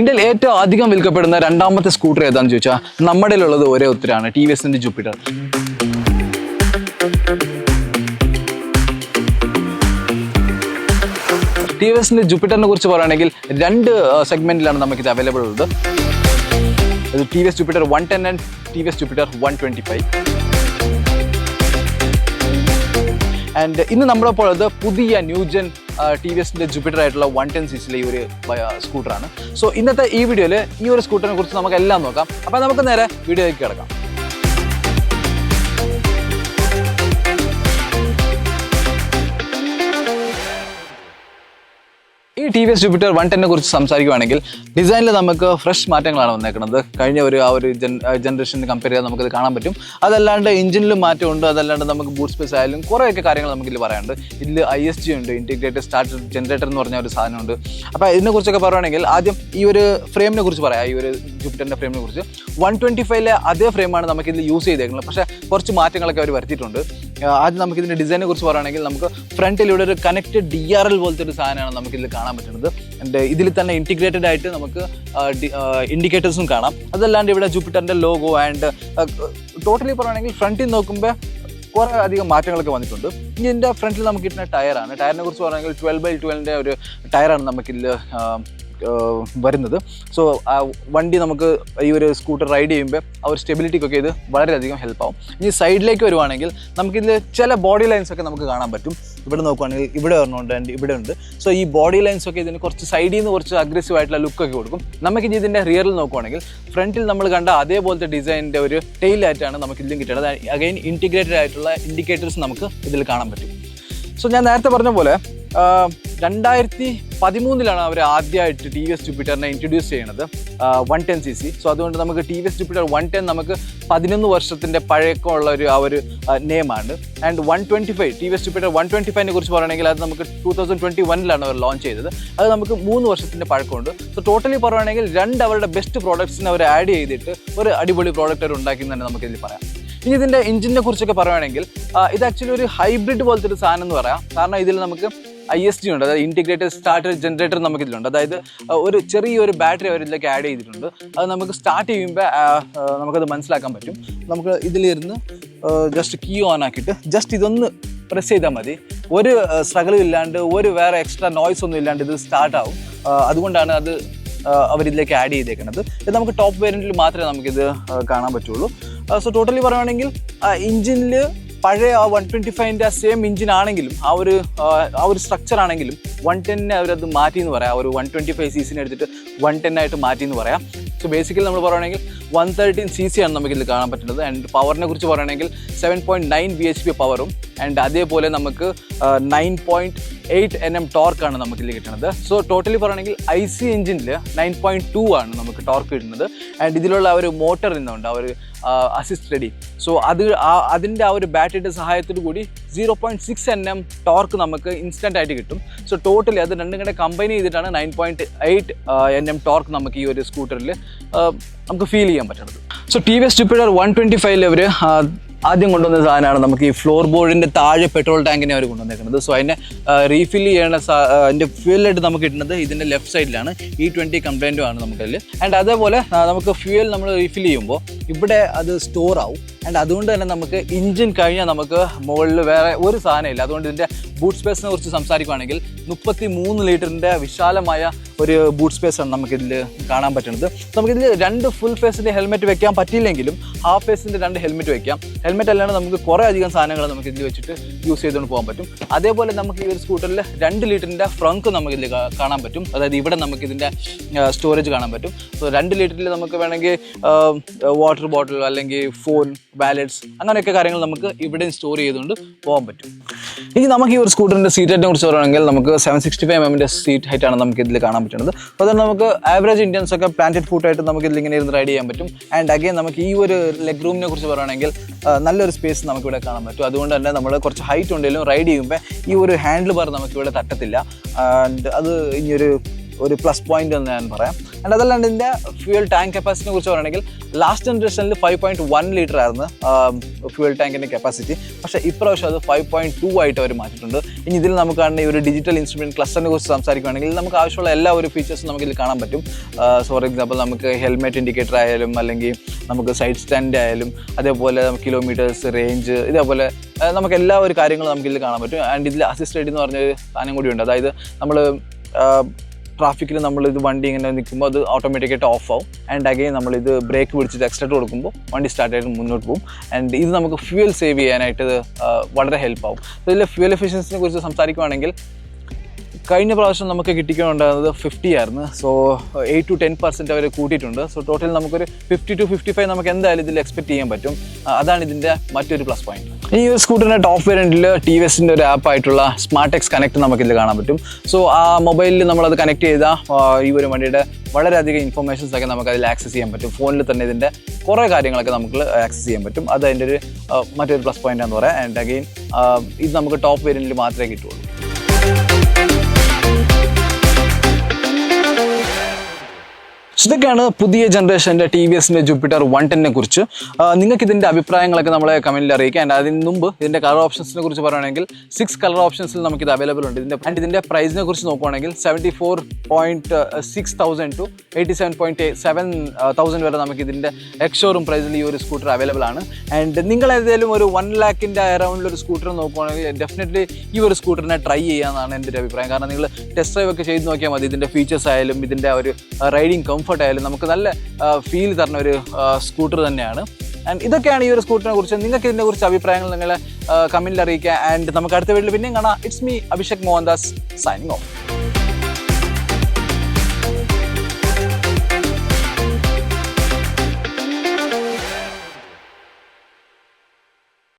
ഇന്ത്യയിൽ ഏറ്റവും അധികം വിൽക്കപ്പെടുന്ന രണ്ടാമത്തെ സ്കൂട്ടർ ഏതാണെന്ന് ചോദിച്ചാൽ നമ്മുടെ ഉള്ളത് ഒരേ ഉത്തരമാണ് ടി വി എസിന്റെ ജൂപ്പിറ്റർ. ടി വി എസിന്റെ ജൂപ്പിറ്ററിനെ കുറിച്ച് പറയുകയാണെങ്കിൽ രണ്ട് സെഗ്മെന്റിലാണ് നമുക്കിത് അവൈലബിൾ ഉള്ളത്. T V S Jupiter one ten and T V S Jupiter one twenty five and ഇന്ന് ഉള്ളത് പുതിയ ന്യൂജൻ ടി വി എസിന്റെ ജൂപ്പിറ്റർ ആയിട്ടുള്ള വൺ ടെൻ സി സിയിലെ ഈ ഒരു സ്കൂട്ടറാണ് സോ ഇന്നത്തെ ഈ വീഡിയോയിൽ ഈ ഒരു സ്കൂട്ടറിനെ കുറിച്ച് നമുക്ക് എല്ലാം നോക്കാം. അപ്പോൾ നമുക്ക് നേരെ വീഡിയോയിലേക്ക് കിടക്കാം. T V S Jupiter one ടെന്നെ കുറിച്ച് സംസാരിക്കുകയാണെങ്കിൽ ഡിസൈനിൽ നമുക്ക് ഫ്രഷ് മാറ്റങ്ങളാണ് വന്നേക്കുന്നത്. കഴിഞ്ഞ ഒരു ആ ഒരു ജനറേഷൻ കമ്പയർ ചെയ്താൽ നമുക്കത് കാണാൻ പറ്റും. അതല്ലാണ്ട് എഞ്ചിനിലും മാറ്റമുണ്ട്. അതല്ലാണ്ട് നമുക്ക് ബൂട്ട് സ്പേസ് ആയാലും കുറേയൊക്കെ കാര്യങ്ങൾ നമുക്കിതിൽ പറയാനുണ്ട്. ഇതിൽ ഐ എസ് ജി ഉണ്ട് ഇന്റിഗ്രേറ്റഡ് സ്റ്റാർട്ട് ജനറേറ്റർ എന്ന് പറഞ്ഞ ഒരു സാധനമുണ്ട്. അപ്പോൾ ഇതിനെക്കുറിച്ചൊക്കെ പറയുകയാണെങ്കിൽ ആദ്യം ഈ ഒരു ഫ്രെയിമിനെ കുറിച്ച് പറയാം. ഈ ഒരു ജൂപ്പിറ്ററിന്റെ ഫ്രെയിമിനെ കുറിച്ച്. വൺ ട്വന്റി ഫൈവിലെ അതേ ഫ്രെയിമാണ് നമുക്കിതിൽ യൂസ് ചെയ്തേക്കുന്നത്. പക്ഷേ കുറച്ച് മാറ്റങ്ങളൊക്കെ അവർ വരുത്തിയിട്ടുണ്ട്. ആദ്യം നമുക്ക് ഇതിന്റെ ഡിസൈനെ കുറിച്ച് പറയുകയാണെങ്കിൽ നമുക്ക് ഫ്രണ്ടിലൂടെ ഒരു കണക്റ്റഡ് ഡി ആർ എൽ പോലത്തെ ഒരു സാധനമാണ് നമുക്ക് ഇതിൽ കാണാൻ പറ്റുന്നത്. ആൻഡ് ഇതിൽ തന്നെ ഇന്റിഗ്രേറ്റഡ് ആയിട്ട് നമുക്ക് ഇൻഡിക്കേറ്റേഴ്സും കാണാം. അതല്ലാണ്ട് ഇവിടെ ജൂപ്പിറ്ററിന്റെ ലോഗോ ആൻഡ് ടോട്ടലി പറയുകയാണെങ്കിൽ ഫ്രണ്ടിൽ നോക്കുമ്പോൾ കുറേ അധികം മാറ്റങ്ങളൊക്കെ വന്നിട്ടുണ്ട്. ഇനി ഇതിന്റെ ഫ്രണ്ടിൽ നമുക്ക് കിട്ടുന്ന ടയറാണ്. ടയറിനെ കുറിച്ച് പറയുകയാണെങ്കിൽ ട്വൽവ് ബൈ ട്വൽവിന്റെ ഒരു ടയറാണ് നമുക്കിതിൽ വരുന്നത്. സോ ആ വണ്ടി നമുക്ക് ഈ ഒരു സ്കൂട്ടർ റൈഡ് ചെയ്യുമ്പോൾ ആ ഒരു സ്റ്റെബിലിറ്റിക്കൊക്കെ ഇത് വളരെയധികം ഹെൽപ്പ് ആവും. ഇനി സൈഡിലേക്ക് വരുവാണെങ്കിൽ നമുക്കിതിൽ ചില ബോഡി ലൈൻസ് ഒക്കെ നമുക്ക് കാണാൻ പറ്റും. ഇവിടെ നോക്കുവാണെങ്കിൽ ഇവിടെ ഒരെണ്ണമുണ്ട് ആൻഡ് ഇവിടെ ഉണ്ട്. സോ ഈ ബോഡി ലൈൻസ് ഒക്കെ ഇതിന് കുറച്ച് സൈഡിൽ നിന്ന് കുറച്ച് അഗ്രസീവ് ആയിട്ടുള്ള ലുക്കൊക്കെ കൊടുക്കും. നമുക്ക് ഇനി ഇതിന്റെ റിയറിൽ നോക്കുവാണെങ്കിൽ ഫ്രണ്ടിൽ നമ്മൾ കണ്ട അതേപോലത്തെ ഡിസൈനിന്റെ ഒരു ടെയിലായിട്ടാണ് നമുക്ക് ഇതിലും കിട്ടുന്നത് അഗൈൻ ഇന്റിഗ്രേറ്റഡ് ആയിട്ടുള്ള ഇൻഡിക്കേറ്റേഴ്സ് നമുക്ക് ഇതിൽ കാണാൻ പറ്റും. സോ ഞാൻ നേരത്തെ പറഞ്ഞ പോലെ രണ്ടായിരത്തി പതിമൂന്നിലാണ് അവർ ആദ്യമായിട്ട് ടി വി എസ് ജൂപ്പിറ്ററിനെ ഇൻട്രൊഡ്യൂസ് ചെയ്യുന്നത് one ten C C so അതുകൊണ്ട് നമുക്ക് T V S Jupiter one ten നമുക്ക് പതിനൊന്ന് വർഷത്തിന്റെ പഴക്കമുള്ള ഒരു ആ ഒരു നെയിമാണ് and one twenty five T V S Jupiter one twenty ഫൈവിനെ കുറിച്ച് പറയുകയാണെങ്കിൽ അത് നമുക്ക് ടൂ തൗസൻഡ് ട്വന്റി വണ്ണിലാണ് അവർ ലോഞ്ച് ചെയ്തത്. അത് നമുക്ക് മൂന്ന് വർഷത്തിന്റെ പഴക്കമുണ്ട്. സോ ടോട്ടലി പറയുകയാണെങ്കിൽ രണ്ട് അവരുടെ ബെസ്റ്റ് പ്രോഡക്ട്സിനെ അവർ ആഡ് ചെയ്തിട്ട് ഒരു അടിപൊളി പ്രോഡക്റ്റ് അവർ ഉണ്ടാക്കി തന്നെ നമുക്കിതിൽ പറയാം. ഇനി ഇതിന്റെ എഞ്ചിനെ കുറിച്ചൊക്കെ പറയുകയാണെങ്കിൽ ഇത് ആക്ച്വലി ഒരു ഹൈബ്രിഡ് പോലത്തെ ഒരു സാധനം എന്ന് പറയാം. കാരണം ഇതിൽ നമുക്ക് ഐ എസ് ഡി ഉണ്ട് അതായത് ഇന്റിഗ്രേറ്റഡ് സ്റ്റാർട്ടർ ജനറേറ്റർ നമുക്ക് ഇതിലുണ്ട് അതായത് ഒരു ചെറിയൊരു ബാറ്ററി അവർ ഇതിലേക്ക് ആഡ് ചെയ്തിട്ടുണ്ട്. അത് നമുക്ക് സ്റ്റാർട്ട് ചെയ്യുമ്പോൾ നമുക്കത് മനസ്സിലാക്കാൻ പറ്റും. നമുക്ക് ഇതിലിരുന്ന് ജസ്റ്റ് കീ ഓൺ ആക്കിയിട്ട് ജസ്റ്റ് ഇതൊന്ന് പ്രസ് ചെയ്താൽ മതി. ഒരു സ്ട്രഗിളും ഇല്ലാണ്ട് ഒരു വേറെ എക്സ്ട്രാ നോയ്സ് ഒന്നും ഇല്ലാണ്ട് ഇത് സ്റ്റാർട്ട് ആവും. അതുകൊണ്ടാണ് അത് അവരിതിലേക്ക് ആഡ് ചെയ്തേക്കുന്നത്. ഇത് നമുക്ക് ടോപ്പ് വേരിയന്റിൽ മാത്രമേ നമുക്കിത് കാണാൻ പറ്റുള്ളൂ. സോ ടോട്ടലി പറയുകയാണെങ്കിൽ ഇഞ്ചിനിൽ പഴയ ആ വൺ ട്വന്റി ഫൈവിന്റെ ആ സെയിം എഞ്ചിൻ ആണെങ്കിലും ആ ഒരു ആ, ഒരു സ്ട്രക്ചർ ആണെങ്കിലും വൺ ടെന്നെ അവരത് മാറ്റി എന്ന് പറയാം ഒരു വൺ ട്വന്റി ഫൈവ് സി എടുത്തിട്ട് വൺ ടെൻ ആയിട്ട് മാറ്റി എന്ന് പറയാം. സോ ബേസിക്കലി നമ്മൾ പറയുകയാണെങ്കിൽ വൺ തേർട്ടീൻ സി സി ആണ് നമുക്കിതിൽ കാണാൻ പറ്റുന്നത്. ആൻഡ് പവറിനെ കുറിച്ച് പറയുകയാണെങ്കിൽ seven point nine B H P പവറും ആൻഡ് അതേപോലെ നമുക്ക് nine point eight N M ടോർക്കാണ് നമുക്കിതിൽ കിട്ടുന്നത് സോ ടോട്ടലി പറയുകയാണെങ്കിൽ ഐ സി എഞ്ചിനിൽ നയൻ പോയിന്റ് ടു ആണ് നമുക്ക് ടോർക്ക് കിട്ടുന്നത്. ആൻഡ് ഇതിലുള്ള ആ ഒരു മോട്ടർ ഇന്നുണ്ട് ആ ഒരു അസിസ്റ്റ് റെഡി സോ അത് അതിന്റെ ആ ഒരു ബാറ്ററിയുടെ സഹായത്തോടു കൂടി zero point six N M torque നമുക്ക് ഇൻസ്റ്റന്റ് ആയിട്ട് കിട്ടും. സോ ടോട്ടലി അത് രണ്ടും കൂടെ കമ്പൈൻ ചെയ്തിട്ടാണ് nine point eight N M torque നമുക്ക് ഈ ഒരു സ്കൂട്ടറിൽ നമുക്ക് ഫീൽ ചെയ്യാൻ പറ്റുന്നത് so T V S Jupiter one twenty ഫൈവിൽ അവർ ആദ്യം കൊണ്ടുവന്ന സാധനമാണ് നമുക്ക് ഈ ഫ്ലോർ ബോർഡിന്റെ താഴെ പെട്രോൾ ടാങ്കിനെ അവർ കൊണ്ടുവന്നേക്കുന്നത്. സോ അതിനെ റീഫിൽ ചെയ്യുന്ന അതിന്റെ ഫ്യൂലായിട്ട് നമുക്ക് കിട്ടുന്നത് ഇതിന്റെ ലെഫ്റ്റ് സൈഡിലാണ് ഈ ട്വന്റി കംപ്ലൈന്റും നമുക്കതിൽ ആൻഡ് അതേപോലെ നമുക്ക് ഫ്യൂൽ നമ്മൾ റീഫിൽ ചെയ്യുമ്പോൾ ഇവിടെ അത് സ്റ്റോർ ആവും. ആൻഡ് അതുകൊണ്ട് തന്നെ നമുക്ക് എഞ്ചിൻ കഴിഞ്ഞാൽ നമുക്ക് മുകളിൽ വേറെ ഒരു സാധനമില്ല. അതുകൊണ്ട് ഇതിന്റെ ബൂട്ട് സ്പേസിനെ കുറിച്ച് സംസാരിക്കുകയാണെങ്കിൽ മുപ്പത്തി മൂന്ന് ലിറ്ററിന്റെ വിശാലമായ ഒരു ബൂട്ട് സ്പേസാണ് നമുക്കിതിൽ കാണാൻ പറ്റുന്നത്. നമുക്കിതിൽ രണ്ട് ഫുൾ ഫേസിന്റെ ഹെൽമെറ്റ് വെക്കാൻ പറ്റിയില്ലെങ്കിലും ഹാഫ് ഫേസിന്റെ രണ്ട് ഹെൽമെറ്റ് വെക്കാം. ഹെൽമെറ്റ് അല്ലാണ്ട് നമുക്ക് കുറേ അധികം സാധനങ്ങൾ നമുക്ക് ഇതിൽ വെച്ചിട്ട് യൂസ് ചെയ്തുകൊണ്ട് പോകാൻ പറ്റും. അതേപോലെ നമുക്ക് ഈ ഒരു സ്കൂട്ടറിൽ രണ്ട് ലിറ്ററിന്റെ ഫ്രങ്ക് നമുക്കിതിൽ കാണാൻ പറ്റും. അതായത് ഇവിടെ നമുക്ക് ഇതിന്റെ സ്റ്റോറേജ് കാണാൻ പറ്റും. സോ രണ്ട് ലിറ്ററിൽ നമുക്ക് വേണമെങ്കിൽ വാട്ടർ ബോട്ടിൽ അല്ലെങ്കിൽ ഫോൺ വാലറ്റ്സ് അങ്ങനെയൊക്കെ കാര്യങ്ങൾ നമുക്ക് ഇവിടെ സ്റ്റോർ ചെയ്തുകൊണ്ട് പോകാൻ പറ്റും. ഇനി നമുക്ക് ഈ ഒരു സ്കൂട്ടറിന്റെ സീറ്റ് ഹൈറ്റിനെ കുറിച്ച് പറയുകയാണെങ്കിൽ നമുക്ക് സെവൻ സിക്സ്റ്റി ഫൈവ് എമ്മിന്റെ സീറ്റ് ഹൈറ്റ് ആണ് നമുക്ക് ഇതിൽ കാണാൻ പറ്റുന്നത്. അപ്പോൾ തന്നെ നമുക്ക് ആവറേജ് ഇന്ത്യൻസ് ഒക്കെ പ്ലാന്റഡ് ഫുഡ് ആയിട്ട് നമുക്ക് ഇതിൽ ഇങ്ങനെ ഇരുന്ന് റൈഡ് ചെയ്യാൻ പറ്റും. ആൻഡ് അഗെയിൻ നമുക്ക് ഈ ഒരു ലെഗ് റൂമിനെ കുറിച്ച് പറയുകയാണെങ്കിൽ നല്ലൊരു സ്പേസ് നമുക്ക് ഇവിടെ കാണാൻ പറ്റും. അതുകൊണ്ട് തന്നെ നമ്മൾ കുറച്ച് ഹൈറ്റ് ഉണ്ടെങ്കിലും റൈഡ് ചെയ്യുമ്പോൾ ഈ ഒരു ഹാൻഡിൽ ബാർ നമുക്ക് ഇവിടെ തട്ടത്തില്ല. ആൻഡ് അത് ഇനിയൊരു ഒരു പ്ലസ് പോയിന്റ് എന്ന് ഞാൻ പറയാം. ആൻഡ് അതല്ലാണ്ട് ഇതിന്റെ ഫ്യൂൽ ടാങ്ക് കപ്പാസിറ്റിനെ കുറിച്ച് പറയുകയാണെങ്കിൽ ലാസ്റ്റ് ജനറേഷനിൽ ഫൈവ് പോയിന്റ് വൺ ലിറ്റർ ആയിരുന്നു ഫ്യൂൽ ടാങ്കിന്റെ കപ്പാസിറ്റി പക്ഷേ ഇപ്രാവശ്യം അത് ഫൈവ് പോയിന്റ് ടു ആയിട്ട് അവർ മാറ്റിയിട്ടുണ്ട്. ഇനി ഇതിൽ നമുക്ക് കാണുന്ന ഈ ഒരു ഡിജിറ്റൽ ഇൻസ്ട്രുമെന്റ് ക്ലസ്റ്ററിനെ കുറിച്ച് സംസാരിക്കുകയാണെങ്കിൽ നമുക്ക് ആവശ്യമുള്ള എല്ലാ ഒരു ഫീച്ചേഴ്സും നമുക്ക് ഇതിൽ കാണാൻ പറ്റും. ഫോർ എക്സാമ്പിൾ നമുക്ക് ഹെൽമെറ്റ് ഇൻഡിക്കേറ്റർ ആയാലും അല്ലെങ്കിൽ നമുക്ക് സൈഡ് സ്റ്റാൻഡ് ആയാലും അതേപോലെ കിലോമീറ്റേഴ്സ് റേഞ്ച് ഇതേപോലെ നമുക്ക് എല്ലാ ഒരു കാര്യങ്ങളും നമുക്ക് ഇതിൽ കാണാൻ പറ്റും. ആൻഡ് ഇതിൽ അസിസ്റ്റഡ് എന്ന് പറഞ്ഞൊരു സാധനം കൂടിയുണ്ട് അതായത് നമ്മൾ ട്രാഫിക്കിൽ നമ്മൾ ഇത് വണ്ടി ഇങ്ങനെ നിൽക്കുമ്പോൾ അത് ഓട്ടോമാറ്റിക്കായിട്ട് ഓഫ് ആവും. ആൻഡ് അഗെയിൻ നമ്മൾ ഇത് ബ്രേക്ക് പിടിച്ചിട്ട് എക്സ്ട്രാ കൊടുക്കുമ്പോൾ വണ്ടി സ്റ്റാർട്ടായിട്ട് മുന്നോട്ട് പോകും. ആൻഡ് ഇത് നമുക്ക് ഫ്യൂൽ സേവ് ചെയ്യാനായിട്ട് വളരെ ഹെൽപ്പ് ആവും. ഇതിൽ ഫ്യൂൽ എഫിഷ്യൻസിനെ കുറിച്ച് സംസാരിക്കുകയാണെങ്കിൽ കഴിഞ്ഞ പ്രാവശ്യം നമുക്ക് കിട്ടിക്കൊണ്ടുണ്ടായിരുന്നത് ഫിഫ്റ്റി ആയിരുന്നു. So eight to ten percent അവർ കൂട്ടിയിട്ടുണ്ട്. സോ ടോട്ടൽ നമുക്കൊരു ഫിഫ്റ്റി ടു ഫിഫ്റ്റി ഫൈവ് നമുക്ക് എന്തായാലും ഇതിൽ എക്സ്പെക്ട് ചെയ്യാൻ പറ്റും. അതാണ് ഇതിന്റെ മറ്റൊരു പ്ലസ് പോയിന്റ് ഈ ഒരു സ്കൂട്ടറിന്റെ ടോപ്പ് വേരിയന്റിൽ ടി വി എസിന്റെ ഒരു ആപ്പായിട്ടുള്ള സ്മാർട്ട് എക്സ് കണക്ട് നമുക്കിതിൽ കാണാൻ പറ്റും. സോ ആ മൊബൈലിൽ നമ്മളത് കണക്ട് ചെയ്താൽ ഈ ഒരു വണ്ടിയുടെ വളരെയധികം ഇൻഫർമേഷൻസ് ഒക്കെ നമുക്ക് അതിൽ ആക്സസ് ചെയ്യാൻ പറ്റും. ഫോണിൽ തന്നെ ഇതിന്റെ കുറേ കാര്യങ്ങളൊക്കെ നമുക്ക് ആക്സസ് ചെയ്യാൻ പറ്റും. അത് അതിന്റെ ഒരു മറ്റൊരു പ്ലസ് പോയിന്റ് എന്ന് പറയാം. ആൻഡ് അഗെയിൻ ഇത് നമുക്ക് ടോപ്പ് വേരിയന്റിൽ മാത്രമേ കിട്ടുള്ളൂ. ഇതൊക്കെയാണ് പുതിയ ജനറേഷന്റെ ടി വി എസിന്റെ ജൂപ്പിറ്റർ വൺ ടെന്നെ കുറിച്ച്. നിങ്ങൾക്ക് ഇതിന്റെ അഭിപ്രായങ്ങളൊക്കെ നമ്മളെ കമന്റിൽ അറിയിക്കാം. ആൻഡ് അതിന് മുമ്പ് ഇതിന്റെ കളർ ഓപ്ഷൻസിനെ കുറിച്ച് പറയുകയാണെങ്കിൽ സിക്സ് കളർ ഓപ്ഷൻസിൽ നമുക്ക് ഇത് അവൈലബിൾ ഉണ്ട്. ഇതിന്റെ ആൻഡ് ഇതിന്റെ പ്രൈസിനെ കുറിച്ച് നോക്കുകയാണെങ്കിൽ seventy four point six thousand to eighty seven point seven thousand വരെ നമുക്ക് ഇതിന്റെ എക്സോറും പ്രൈസിൽ ഈ ഒരു സ്കൂട്ടർ അവൈലബിൾ ആണ്. ആൻഡ് നിങ്ങൾ ഏതെങ്കിലും ഒരു വൺ ലാക്കിന്റെ അറൗണ്ടിൽ ഒരു സ്കൂട്ടർ നോക്കുകയാണെങ്കിൽ ഡെഫിനറ്റ്ലി ഈ ഒരു സ്കൂട്ടറിനെ ട്രൈ ചെയ്യാമെന്നാണ് എന്റെ ഒരു അഭിപ്രായം. കാരണം നിങ്ങൾ ടെസ്റ്റ് ഡ്രൈവ് ഒക്കെ ചെയ്ത് നോക്കിയാൽ മതി. ഇതിന്റെ ഫീച്ചേഴ്സ് ആയാലും ഇതിന്റെ ഒരു റൈഡിങ് കംഫർട്ട് ആയാലും നമുക്ക് നല്ല ഫീൽ തരുന്ന ഒരു സ്കൂട്ടർ തന്നെയാണ്. ആൻഡ് ഇതൊക്കെയാണ് ഈ ഒരു സ്കൂട്ടറിനെ കുറിച്ച് നിങ്ങൾക്ക് ഇതിനെ കുറിച്ച് അഭിപ്രായങ്ങൾ നിങ്ങളെ കമന്റിൽ അറിയിക്കുക. ആൻഡ് നമുക്ക് അടുത്ത വീട്ടിൽ പിന്നെയും കാണാം. It's me Abhishek Mohandas signing off